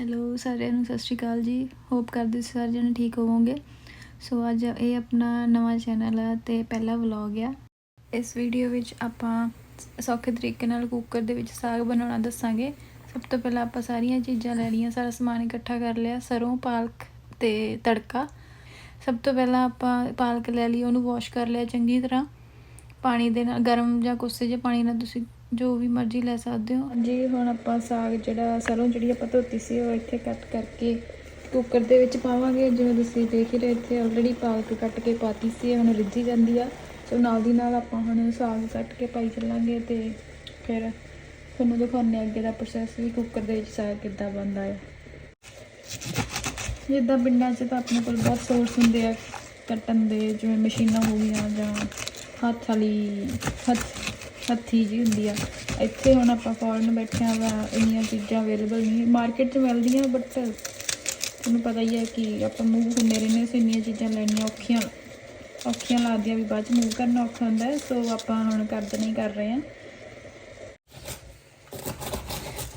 Hello ਸਾਰਿਆਂ ਨੂੰ, ਸਤਿ ਸ਼੍ਰੀ ਅਕਾਲ ਜੀ। ਹੋਪ ਕਰਦੇ ਸੀ ਸਾਰੇ ਜਣੇ ਠੀਕ ਹੋਵੋਗੇ। ਸੋ ਅੱਜ ਇਹ ਆਪਣਾ ਨਵਾਂ ਚੈਨਲ ਆ ਤੇ ਪਹਿਲਾ ਵਲੌਗ ਆ। ਇਸ ਵੀਡੀਓ ਵਿੱਚ ਆਪਾਂ ਸੌਖੇ ਤਰੀਕੇ ਨਾਲ ਕੁੱਕਰ ਦੇ ਵਿੱਚ ਸਾਗ ਬਣਾਉਣਾ ਦੱਸਾਂਗੇ। ਸਭ ਤੋਂ ਪਹਿਲਾਂ ਆਪਾਂ ਸਾਰੀਆਂ ਚੀਜ਼ਾਂ ਲੈ ਲਈਆਂ, ਸਾਰਾ ਸਮਾਨ ਇਕੱਠਾ ਕਰ ਲਿਆ, ਸਰੋਂ, ਪਾਲਕ ਤੇ ਤੜਕਾ। ਸਭ ਤੋਂ ਪਹਿਲਾਂ ਆਪਾਂ ਪਾਲਕ ਲੈ ਲਈ, ਉਹਨੂੰ ਵਾਸ਼ ਕਰ ਲਿਆ ਚੰਗੀ ਤਰ੍ਹਾਂ। ਪਾਣੀ ਦੇ ਨਾਲ, ਗਰਮ ਜਾਂ ਕੋਸੇ ਜਿਹੇ ਪਾਣੀ ਨਾਲ ਤੁਸੀਂ ਜੋ ਵੀ ਮਰਜ਼ੀ ਲੈ ਸਕਦੇ ਹੋ। ਜੀ ਹੁਣ ਆਪਾਂ ਸਾਗ ਜਿਹੜਾ ਸਰੋਂ ਜਿਹੜੀ ਆਪਾਂ ਧੋਤੀ ਸੀ, ਉਹ ਇੱਥੇ ਕੱਟ ਕਰਕੇ ਕੁੱਕਰ ਦੇ ਵਿੱਚ ਪਾਵਾਂਗੇ। ਜਿਵੇਂ ਤੁਸੀਂ ਦੇਖ ਹੀ ਰਹੇ, ਇੱਥੇ ਆਲਰੇਡੀ ਪਾਲਕ ਕੱਟ ਕੇ ਪਾਤੀ ਸੀ ਹੁਣ ਰਿੱਝੀ ਜਾਂਦੀ ਆ। ਸੋ ਨਾਲ ਦੀ ਨਾਲ ਆਪਾਂ ਹੁਣ ਸਾਗ ਕੱਟ ਕੇ ਪਾਈ ਚੱਲਾਂਗੇ ਤੇ ਫਿਰ ਤੁਹਾਨੂੰ ਦਿਖਾਉਂਦੇ ਹਾਂ ਅੱਗੇ ਦਾ ਪ੍ਰੋਸੈਸ ਵੀ ਕੁੱਕਰ ਦੇ ਵਿੱਚ ਸਾਗ ਕਿੱਦਾਂ ਬਣਦਾ ਹੈ ਜਿੱਦਾਂ ਪਿੰਡਾਂ 'ਚ ਤਾਂ ਆਪਣੇ ਕੋਲ ਬਹੁਤ ਸੋਰਸ ਹੁੰਦੇ ਆ, ਕੱਟਣ ਦੇ, ਜਿਵੇਂ ਮਸ਼ੀਨਾਂ ਹੋ ਗਈਆਂ ਜਾਂ ਹੱਥ ਵਾਲੀ, ਹੱਥ ਹੱਥੀ ਜੀ ਹੁੰਦੀ ਆ। ਇੱਥੇ ਹੁਣ ਆਪਾਂ ਫੋਰਨ ਬੈਠਿਆਂ ਵਾ ਇੰਨੀਆਂ ਚੀਜ਼ਾਂ ਅਵੇਲੇਬਲ ਨਹੀਂ ਮਾਰਕੀਟ 'ਚ ਮਿਲਦੀਆਂ ਬਟ ਤੁਹਾਨੂੰ ਪਤਾ ਹੀ ਹੈ ਕਿ ਆਪਾਂ ਮੂਵ ਹੁੰਦੇ ਰਹਿੰਦੇ ਸੋ ਇੰਨੀਆਂ ਚੀਜ਼ਾਂ ਲੈਣੀਆਂ ਔਖੀਆਂ ਔਖੀਆਂ ਲੱਗਦੀਆਂ ਵੀ ਬਾਅਦ 'ਚ ਮੂਵ ਕਰਨਾ ਔਖਾ ਹੁੰਦਾ ਸੋ ਆਪਾਂ ਹੁਣ ਕਰਦੇ ਨਹੀਂ ਕਰ ਰਹੇ ਹਾਂ।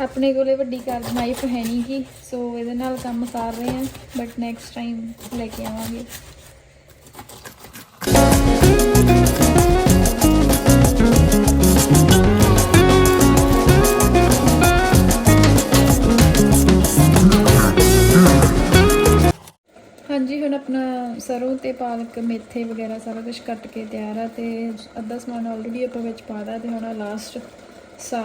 ਆਪਣੇ ਕੋਲੇ ਵੱਡੀ ਕਾਰ ਨਾਈਫ ਹੈ ਨਹੀਂ ਗੀ ਸੋ ਇਹਦੇ ਨਾਲ ਕੰਮ ਕਰ ਰਹੇ ਹਾਂ ਬਟ ਨੈਕਸਟ ਟਾਈਮ ਲੈ ਕੇ ਆਵਾਂਗੇ। ਪਾਲਕ, ਮੇਥੇ ਵਗੈਰਾ ਸਾਰਾ ਕੁਝ ਕੱਟ ਕੇ ਤਿਆਰ ਆ ਤੇ ਅੱਧਾ ਸਮਾਨ ਆਲਰੇਡੀ ਆਪਾਂ ਵਿੱਚ ਪਾਦਾ ਤੇ ਹੁਣ ਲਾਸਟ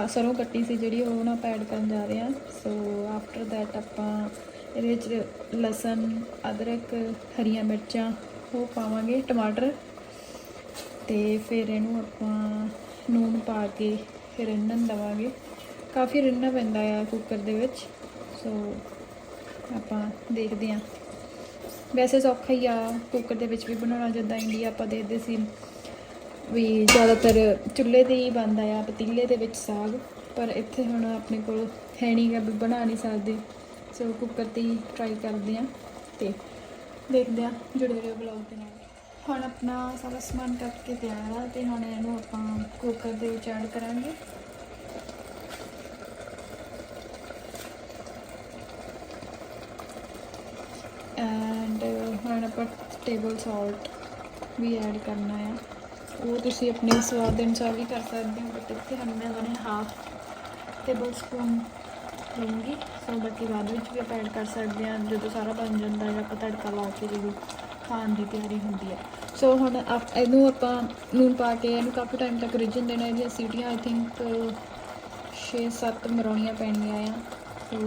ਸਰੋਂ ਕੱਟੀ ਸੀ ਜਿਹੜੀ ਉਹ ਨਾ ਆਪਾਂ ਐਡ ਕਰਨ ਜਾ ਰਹੇ ਆ ਸੋ ਆਫਟਰ ਦੈਟ ਆਪਾਂ ਇਹਦੇ ਵਿੱਚ ਲਸਣ, ਅਦਰਕ, ਹਰੀਆਂ ਮਿਰਚਾਂ, ਉਹ ਪਾਵਾਂਗੇ, ਟਮਾਟਰ ਤੇ ਫਿਰ ਇਹਨੂੰ ਆਪਾਂ ਨੂਨ ਪਾ ਕੇ ਫਿਰ ਰਿੰਨਣ ਦਵਾਂਗੇ। ਕਾਫੀ ਰਿੰਨਣਾ ਪੈਂਦਾ ਆ ਕੁੱਕਰ ਦੇ ਵਿੱਚ। ਸੋ ਆਪਾਂ ਦੇਖਦੇ ਹਾਂ। ਵੈਸੇ ਸੌਖਾ ਹੀ ਆ ਕੁੱਕਰ ਦੇ ਵਿੱਚ ਵੀ ਬਣਾਉਣਾ ਜਿੱਦਾਂ ਇੰਡੀਆ ਆਪਾਂ ਦੇਖਦੇ ਸੀ ਵੀ ਜ਼ਿਆਦਾਤਰ ਚੁੱਲ੍ਹੇ ਤੇ ਹੀ ਬਣਦਾ ਆ, ਪਤੀਲੇ ਦੇ ਵਿੱਚ ਸਾਗ, ਪਰ ਇੱਥੇ ਹੁਣ ਆਪਣੇ ਕੋਲ ਹੈ ਨਹੀਂ ਵੀ ਬਣਾ ਨਹੀਂ ਸਕਦੇ, ਸੋ ਕੁੱਕਰ ਤੇ ਹੀ ਟਰਾਈ ਕਰਦੇ ਆ ਤੇ ਦੇਖਦੇ ਆ ਜੁੜੇ ਰਹੋ ਬਲੌਗ ਦੇ ਨਾਲ। ਹੁਣ ਆਪਣਾ ਸਾਰਾ ਸਮਾਨ ਕੱਟ ਕੇ ਤਿਆਰ ਆ ਤੇ ਹੁਣ ਇਹਨੂੰ ਆਪਾਂ ਕੁੱਕਰ ਦੇ ਵਿੱਚ ਐਡ ਕਰਾਂਗੇ। ਐਂਡ uh, ਹੁਣ ਆਪਾਂ ਟੇਬਲ ਸਾਲਟ ਵੀ ਐਡ ਕਰਨਾ ਆ। ਉਹ ਤੁਸੀਂ ਆਪਣੇ ਸਵਾਦ ਦੇ ਅਨੁਸਾਰ ਵੀ ਕਰ ਸਕਦੇ ਹੋ ਬਟ ਇੱਥੇ ਹੁਣ ਮੈਂ ਬਣੇ ਹਾਫ ਟੇਬਲ ਸਪੂਨ ਲੂੰਗੀ ਸੋ ਬਾਕੀ ਬਾਅਦ ਵਿੱਚ ਵੀ ਆਪਾਂ ਐਡ ਕਰ ਸਕਦੇ ਹਾਂ, ਜਦੋਂ ਸਾਰਾ ਬਣ ਜਾਂਦਾ ਹੈ, ਆਪਾਂ ਤੜਕਾ ਲਾ ਕੇ ਜਦੋਂ ਖਾਣ ਦੀ ਤਿਆਰੀ ਹੁੰਦੀ ਹੈ। ਸੋ ਹੁਣ ਆਪ, ਇਹਨੂੰ ਆਪਾਂ ਨੂਨ ਪਾ ਕੇ ਇਹਨੂੰ ਕਾਫੀ ਟਾਈਮ ਤੱਕ ਰਿੱਝਣ ਦੇਣਾ ਇਹਦੀਆਂ ਸੀਟੀਆਂ ਆਈ ਥਿੰਕ 6-7 ਮਰਾਉਣੀਆਂ ਪੈਣੀਆਂ ਆ। ਸੋ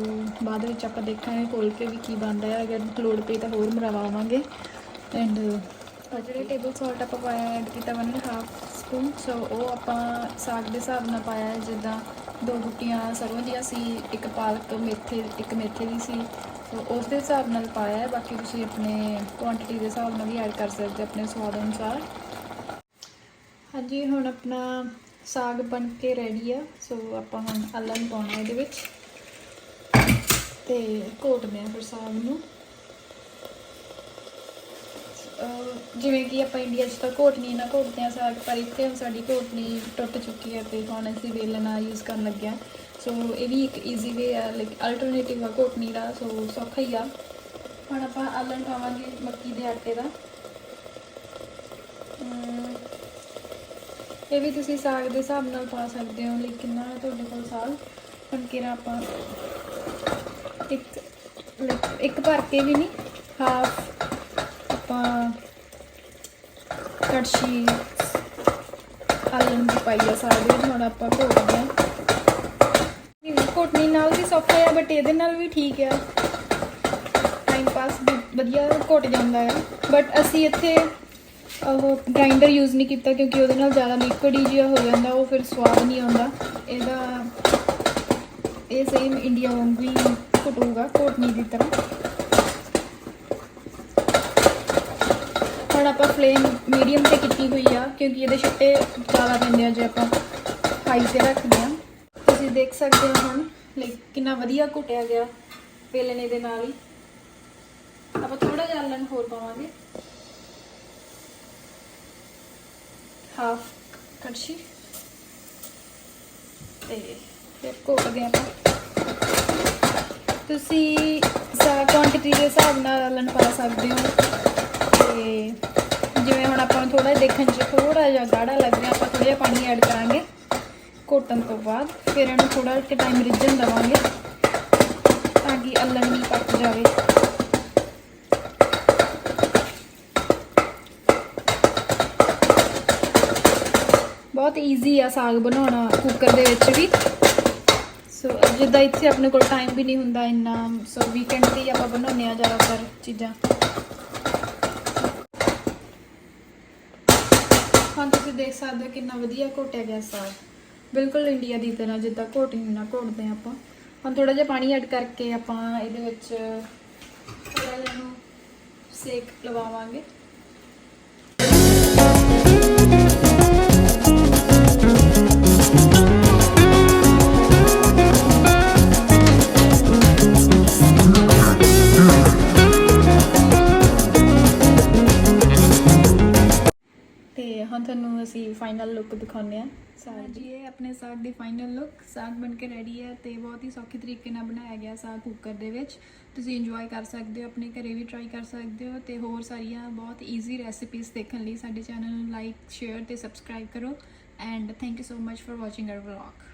ਬਾਅਦ ਵਿੱਚ ਆਪਾਂ ਦੇਖਾਂਗੇ ਖੋਲ ਕੇ ਵੀ ਕੀ ਬਣਦਾ ਹੈ। ਅਗਰ ਲੋੜ ਪਈ ਤਾਂ ਹੋਰ ਮਰਵਾਵਾਂਗੇ ਐਂਡ ਜਿਹੜੇ ਟੇਬਲ ਸਾਲਟ ਆਪਾਂ ਪਾਇਆ ਐਡ ਕੀਤਾ ਵਨ ਹਾਫ ਸਪੂਨ ਸੋ ਉਹ ਆਪਾਂ ਸਾਗ ਦੇ ਹਿਸਾਬ ਨਾਲ ਪਾਇਆ ਜਿੱਦਾਂ ਦੋ ਗੁੱਟੀਆਂ ਸਰੋਂ ਦੀਆਂ ਸੀ ਇੱਕ ਪਾਲਕ ਮੇਥੇ, ਇੱਕ ਮੇਥੇ ਦੀ ਸੀ। ਸੋ ਉਸ ਦੇ ਹਿਸਾਬ ਨਾਲ ਪਾਇਆ ਹੈ, ਬਾਕੀ ਤੁਸੀਂ ਆਪਣੇ ਕੁਆਂਟੀਟੀ ਦੇ ਹਿਸਾਬ ਨਾਲ ਵੀ ਐਡ ਕਰ ਸਕਦੇ ਆਪਣੇ ਸਵਾਦ ਅਨੁਸਾਰ। ਹਾਂਜੀ, ਹੁਣ ਆਪਣਾ ਸਾਗ ਬਣ ਕੇ ਰੈਡੀ ਆ। ਸੋ ਆਪਾਂ ਹੁਣ ਅਲਨ ਪਾਉਣਾ ਇਹਦੇ ਵਿੱਚ। ਤੇ ਘੋਟਦੇ ਆ ਫਿਰ ਸਾਗ ਨੂੰ। ਜਿਵੇਂ ਕਿ ਆਪਾਂ ਇੰਡੀਆ 'ਚ ਤਾਂ ਘੋਟਣੀ ਨਾ ਘੋਟਦੇ ਆ ਸਾਗ, ਪਰ ਇੱਥੇ ਹੁਣ ਸਾਡੀ ਘੋਟਣੀ ਟੁੱਟ ਚੁੱਕੀ ਹੈ ਤੇ ਹੁਣ ਅਸੀਂ ਵੇਲਣਾ ਯੂਜ਼ ਕਰਨ ਲੱਗਿਆ ਸੋ ਇਹ ਵੀ ਇੱਕ ਈਜ਼ੀ ਵੇ ਆ ਲਾਈਕ ਅਲਟਰਨੇਟਿਵ ਆ ਘੋਟਣੀ ਦਾ ਸੋ ਸੌਖਾ ਹੀ ਆ। ਹੁਣ ਆਪਾਂ ਆਲਣ ਪਾਵਾਂਗੇ ਮੱਕੀ ਦੇ ਆਟੇ ਦਾ। ਇਹ ਵੀ ਤੁਸੀਂ ਸਾਗ ਦੇ ਹਿਸਾਬ ਨਾਲ ਪਾ ਸਕਦੇ ਹੋ, ਲੇਕਿਨ ਨਾ ਤੁਹਾਡੇ ਕੋਲ ਸਾਗ ਹੁਣ ਕਿਰਾ ਆਪਾਂ ਇੱਕ like ਇੱਕ ਭਰ ਕੇ ਵੀ ਨਹੀਂ ਹਾਫ ਆਪਾਂ ਕੜਛੀ ਆਲਣ ਦੀ ਪਾਈ ਆ ਸਾਗ ਦੇ ਵਿੱਚ ਹੁਣ ਆਪਾਂ ਘੋਟਦੇ ਆ। ਘੋਟਣੀ ਨਾਲ ਵੀ ਸੌਖਾ ਆ ਬਟ ਇਹਦੇ ਨਾਲ ਵੀ ਠੀਕ ਆ। ਟਾਈਮ ਪਾਸ ਵਧੀਆ ਘੁੱਟ ਜਾਂਦਾ ਆ। ਬਟ ਅਸੀਂ ਇੱਥੇ ਉਹ ਗ੍ਰਾਈਂਡਰ ਯੂਜ਼ ਨਹੀਂ ਕੀਤਾ ਕਿਉਂਕਿ ਉਹਦੇ ਨਾਲ ਜ਼ਿਆਦਾ ਲਿਕਵਿਡ ਹੀ ਜਿਹਾ ਹੋ ਜਾਂਦਾ, ਉਹ ਫਿਰ ਸਵਾਦ ਨਹੀਂ ਆਉਂਦਾ। ਇਹਦਾ, ਇਹ ਸੇਮ ਇੰਡੀਆ ਵਾਂਗੂ ਹੀ ਘੁੱਟੂਗਾ ਘੋਟਣੀ ਦੀ ਤਰ੍ਹਾਂ। ਹੁਣ ਆਪਾਂ ਫਲੇਮ ਮੀਡੀਅਮ ਤੇ ਕੀਤੀ ਹੋਈ ਆ, ਕਿਉਂਕਿ ਇਹਦੇ ਛਿੱਟੇ ਜ਼ਿਆਦਾ ਪੈਂਦੇ ਆ ਜੇ ਆਪਾਂ ਹਾਈ ਤੇ ਰੱਖਦੇ ਆ। ਤੁਸੀਂ ਦੇਖ ਸਕਦੇ ਹੋ ਹੁਣ ਲਾਈਕ ਕਿੰਨਾ ਵਧੀਆ ਘੁੱਟਿਆ ਗਿਆ ਵੇਲਣੇ ਦੇ ਨਾਲ ਹੀ। ਆਪਾਂ ਥੋੜਾ ਜਿਹਾ ਆਲਣ ਹੋਰ ਪਾਵਾਂਗੇ। ਹਾਫ ਕੜਛੀ ਤੇ ਫਿਰ ਘੋਟਦੇ ਆਪਾਂ। ਤੁਸੀਂ ਸਾ ਕੁਆਂਟੀਟੀ ਦੇ ਹਿਸਾਬ ਨਾਲ ਆਲਣ ਪਾ ਸਕਦੇ ਹੋ। ਤੇ ਜਿਵੇਂ ਹੁਣ ਆਪਾਂ ਨੂੰ ਥੋੜਾ ਦੇਖਣ 'ਚ ਥੋੜਾ ਜਿਹਾ ਗਾੜਾ ਲੱਗ ਰਿਹਾ, ਆਪਾਂ ਥੋੜਾ ਜਿਹਾ ਪਾਣੀ ਐਡ ਕਰਾਂਗੇ। ਘੋਟਣ ਤੋਂ ਬਾਅਦ ਫਿਰ ਇਹਨੂੰ ਥੋੜਾ ਕਿ ਟਾਈਮ ਰਿੱਝਣ ਦੇਵਾਂਗੇ ਤਾਂ ਕਿ ਅਲਨ ਨਹੀਂ ਪੱਕ ਜਾਵੇ। ਬਹੁਤ ਈਜ਼ੀ ਆ ਸਾਗ ਬਣਾਉਣਾ ਕੁੱਕਰ ਦੇ ਵਿੱਚ ਵੀ। ਸੋ ਜਿੱਦਾਂ ਇੱਥੇ ਆਪਣੇ ਕੋਲ ਟਾਈਮ ਵੀ ਨਹੀਂ ਹੁੰਦਾ ਇੰਨਾ ਸੋ ਵੀਕਐਂਡ ਤੇ ਹੀ ਆਪਾਂ ਬਣਾਉਂਦੇ ਆ ਜ਼ਿਆਦਾਤਰ ਚੀਜ਼ਾਂ। ਹੁਣ ਤੁਸੀਂ ਦੇਖ ਸਕਦੇ ਹੋ ਕਿੰਨਾ ਵਧੀਆ ਘੋਟਿਆ ਗਿਆ ਸਾਗ। ਬਿਲਕੁਲ ਇੰਡੀਆ ਦੀ ਤਰ੍ਹਾਂ ਜਿੱਦਾਂ ਘੋਟਿੰਗ ਨਾਲ ਘੋਟਦੇ ਆ ਆਪਾਂ। ਹੁਣ ਥੋੜਾ ਜਿਹਾ ਪਾਣੀ ਐਡ ਕਰਕੇ ਆਪਾਂ ਇਹਦੇ ਵਿੱਚ ਥੋੜਾ ਜਿਹਾ ਨੂੰ ਸੇਕ ਲਵਾਵਾਂਗੇ। ਫਾਈਨਲ ਲੁੱਕ ਦਿਖਾਉਂਦੇ ਆ। ਸਾਗ ਜੀ ਇਹ ਆਪਣੇ ਸਾਗ ਦੀ ਫਾਈਨਲ ਲੁੱਕ ਸਾਗ ਬਣ ਕੇ ਰੈਡੀ ਹੈ ਤੇ ਬਹੁਤ ਹੀ ਸੌਖੇ ਤਰੀਕੇ ਨਾਲ ਬਣਾਇਆ ਗਿਆ ਸਾਗ ਕੁੱਕਰ ਦੇ ਵਿੱਚ। ਤੁਸੀਂ ਇੰਜੋਏ ਕਰ ਸਕਦੇ ਹੋ ਆਪਣੇ ਘਰੇ ਵੀ ਟਰਾਈ ਕਰ ਸਕਦੇ ਹੋ ਤੇ ਹੋਰ ਸਾਰੀਆਂ ਬਹੁਤ ਈਜ਼ੀ ਰੈਸਿਪੀਜ਼ ਦੇਖਣ ਲਈ ਸਾਡੇ ਚੈਨਲ ਨੂੰ ਲਾਈਕ ਸ਼ੇਅਰ ਤੇ ਸਬਸਕ੍ਰਾਈਬ ਕਰੋ। And thank you so much for watching our vlog